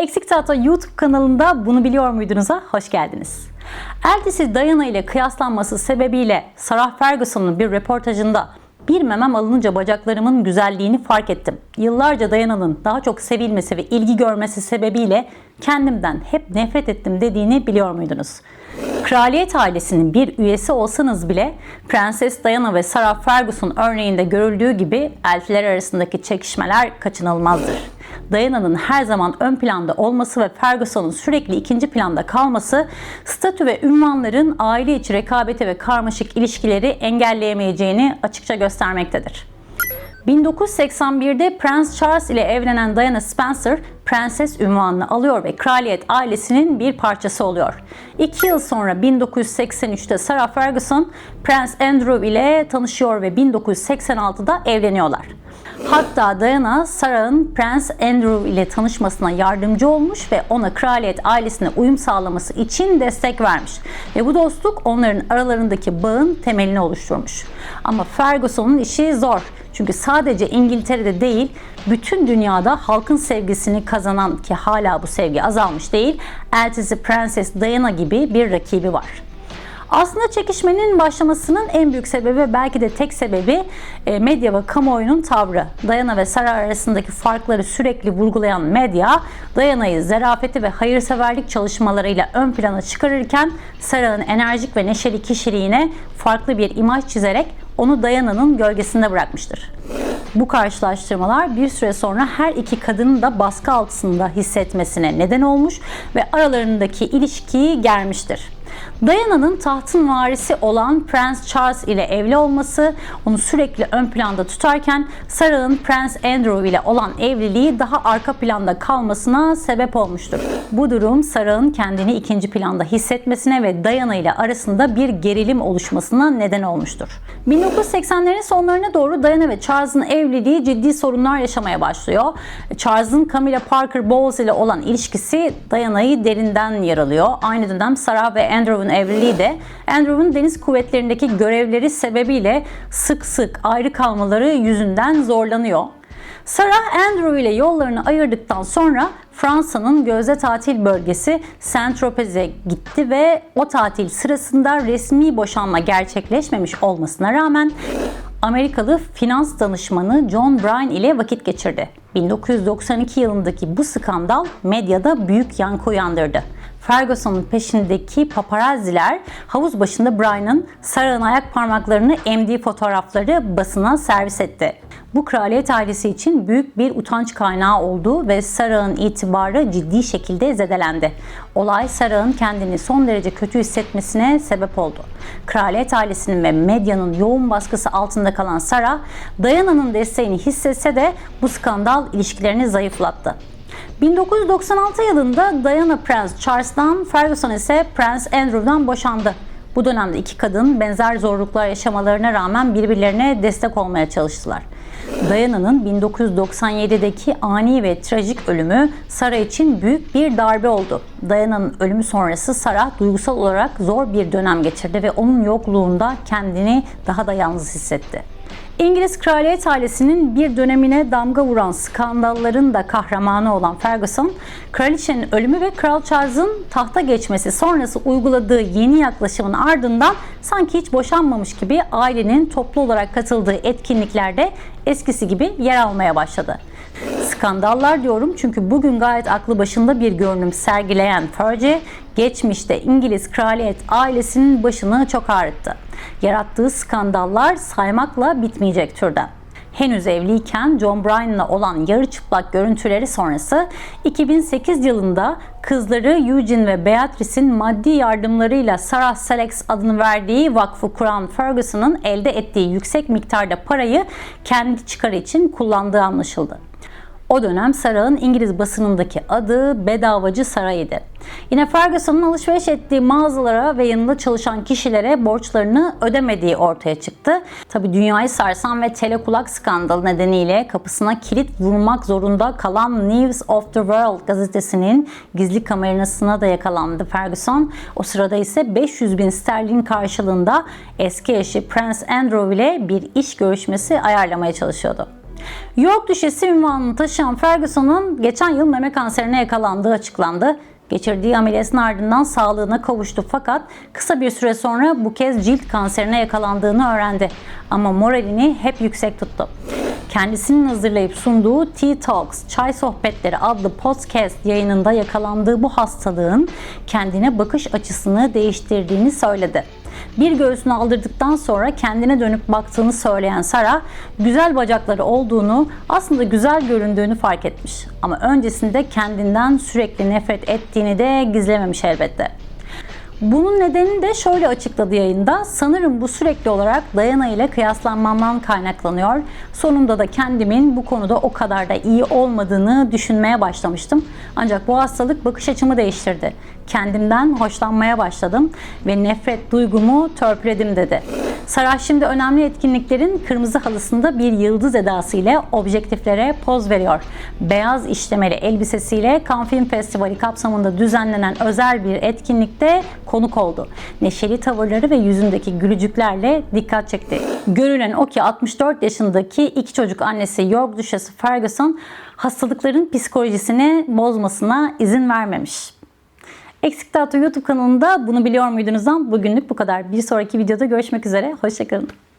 Eksik Tahta YouTube kanalında bunu biliyor muydunuz'a hoş geldiniz. Eltisi Diana ile kıyaslanması sebebiyle Sarah Ferguson'un bir röportajında bir memem alınınca bacaklarımın güzelliğini fark ettim. Yıllarca Diana'nın daha çok sevilmesi ve ilgi görmesi sebebiyle kendimden hep nefret ettim dediğini biliyor muydunuz? Kraliyet ailesinin bir üyesi olsanız bile Prenses Diana ve Sarah Ferguson örneğinde görüldüğü gibi elfler arasındaki çekişmeler kaçınılmazdır. Diana'nın her zaman ön planda olması ve Ferguson'un sürekli ikinci planda kalması statü ve ünvanların aile içi rekabeti ve karmaşık ilişkileri engelleyemeyeceğini açıkça göstermektedir. 1981'de Prens Charles ile evlenen Diana Spencer prenses ünvanını alıyor ve kraliyet ailesinin bir parçası oluyor. İki yıl sonra 1983'te Sarah Ferguson Prens Andrew ile tanışıyor ve 1986'da evleniyorlar. Hatta Diana, Sarah'ın Prens Andrew ile tanışmasına yardımcı olmuş ve ona kraliyet ailesine uyum sağlaması için destek vermiş. Ve bu dostluk onların aralarındaki bağın temelini oluşturmuş. Ama Ferguson'un işi zor. Çünkü sadece İngiltere'de değil, bütün dünyada halkın sevgisini kazanan ki hala bu sevgi azalmış değil, eltisi Prenses Diana gibi bir rakibi var. Aslında çekişmenin başlamasının en büyük sebebi belki de tek sebebi e, medya ve kamuoyunun tavrı. Diana ve Sarah arasındaki farkları sürekli vurgulayan medya, Diana'yı zerafeti ve hayırseverlik çalışmalarıyla ön plana çıkarırken Sarah'ın enerjik ve neşeli kişiliğine farklı bir imaj çizerek onu Diana'nın gölgesinde bırakmıştır. Bu karşılaştırmalar bir süre sonra her iki kadının da baskı altında hissetmesine neden olmuş ve aralarındaki ilişkiyi germiştir. Diana'nın tahtın varisi olan Prens Charles ile evli olması onu sürekli ön planda tutarken Sarah'ın Prens Andrew ile olan evliliği daha arka planda kalmasına sebep olmuştur. Bu durum Sarah'ın kendini ikinci planda hissetmesine ve Diana ile arasında bir gerilim oluşmasına neden olmuştur. 1980'lerin sonlarına doğru Diana ve Charles'ın evliliği ciddi sorunlar yaşamaya başlıyor. Charles'ın Camilla Parker Bowles ile olan ilişkisi Diana'yı derinden yaralıyor. Aynı dönem Sarah ve Andrew'un evliliği de Andrew'un deniz kuvvetlerindeki görevleri sebebiyle sık sık ayrı kalmaları yüzünden zorlanıyor. Sarah Andrew ile yollarını ayırdıktan sonra Fransa'nın gözde tatil bölgesi Saint-Tropez'e gitti ve o tatil sırasında resmi boşanma gerçekleşmemiş olmasına rağmen Amerikalı finans danışmanı John Bryan ile vakit geçirdi. 1992 yılındaki bu skandal medyada büyük yankı uyandırdı. Ferguson'un peşindeki paparazziler havuz başında Brian'ın Sarah'ın ayak parmaklarını emdiği fotoğrafları basına servis etti. Bu kraliyet ailesi için büyük bir utanç kaynağı oldu ve Sarah'ın itibarı ciddi şekilde zedelendi. Olay Sarah'ın kendini son derece kötü hissetmesine sebep oldu. Kraliyet ailesinin ve medyanın yoğun baskısı altında kalan Sarah, Diana'nın desteğini hissetse de bu skandal ilişkilerini zayıflattı. 1996 yılında Diana Prince Charles'tan, Ferguson ise Prince Andrew'dan boşandı. Bu dönemde iki kadın benzer zorluklar yaşamalarına rağmen birbirlerine destek olmaya çalıştılar. Diana'nın 1997'deki ani ve trajik ölümü Sarah için büyük bir darbe oldu. Diana'nın ölümü sonrası Sarah duygusal olarak zor bir dönem geçirdi ve onun yokluğunda kendini daha da yalnız hissetti. İngiliz kraliyet ailesinin bir dönemine damga vuran skandalların da kahramanı olan Ferguson, kraliçenin ölümü ve Kral Charles'ın tahta geçmesi sonrası uyguladığı yeni yaklaşımın ardından sanki hiç boşanmamış gibi ailenin toplu olarak katıldığı etkinliklerde eskisi gibi yer almaya başladı. Skandallar diyorum çünkü bugün gayet aklı başında bir görünüm sergileyen Fergie, geçmişte İngiliz kraliyet ailesinin başını çok ağrıttı. Yarattığı skandallar saymakla bitmeyecek türden henüz evliyken John Bryan'la olan yarı çıplak görüntüleri sonrası 2008 yılında kızları Eugene ve Beatrice'in maddi yardımlarıyla Sarah Selex adını verdiği vakfı kuran Ferguson'ın elde ettiği yüksek miktarda parayı kendi çıkarı için kullandığı anlaşıldı. O dönem Sarah'ın İngiliz basınındaki adı Bedavacı Saray'dı. Yine Ferguson'un alışveriş ettiği mağazalara ve yanında çalışan kişilere borçlarını ödemediği ortaya çıktı. Tabi dünyayı sarsan ve telekulak skandalı nedeniyle kapısına kilit vurmak zorunda kalan News of the World gazetesinin gizli kamerasına da yakalandı Ferguson. O sırada ise 500 bin sterlin karşılığında eski eşi Prince Andrew ile bir iş görüşmesi ayarlamaya çalışıyordu. York Düşesi ünvanını taşıyan Ferguson'un geçen yıl meme kanserine yakalandığı açıklandı. Geçirdiği ameliyatın ardından sağlığına kavuştu fakat kısa bir süre sonra bu kez cilt kanserine yakalandığını öğrendi. Ama moralini hep yüksek tuttu. Kendisinin hazırlayıp sunduğu Tea Talks, Çay Sohbetleri adlı podcast yayınında yakalandığı bu hastalığın kendine bakış açısını değiştirdiğini söyledi. Bir göğsünü aldırdıktan sonra kendine dönüp baktığını söyleyen Sara, güzel bacakları olduğunu, aslında güzel göründüğünü fark etmiş. Ama öncesinde kendinden sürekli nefret ettiğini de gizlememiş elbette. Bunun nedenini de şöyle açıkladı yayında. Sanırım bu sürekli olarak Dayana ile kıyaslanmamdan kaynaklanıyor. Sonunda da kendimin bu konuda o kadar da iyi olmadığını düşünmeye başlamıştım. Ancak bu hastalık bakış açımı değiştirdi. Kendimden hoşlanmaya başladım ve nefret duygumu törpüledim dedi. Sarah şimdi önemli etkinliklerin kırmızı halısında bir yıldız edası ile objektiflere poz veriyor. Beyaz işlemeli elbisesiyle Cannes Film Festivali kapsamında düzenlenen özel bir etkinlikte konuk oldu. Neşeli tavırları ve yüzündeki gülücüklerle dikkat çekti. Görülen o ki 64 yaşındaki iki çocuk annesi York Düşesi Ferguson hastalıkların psikolojisini bozmasına izin vermemiş. Eksik Tahta YouTube kanalında bunu biliyor muydunuzdan bugünlük bu kadar. Bir sonraki videoda görüşmek üzere. Hoşçakalın.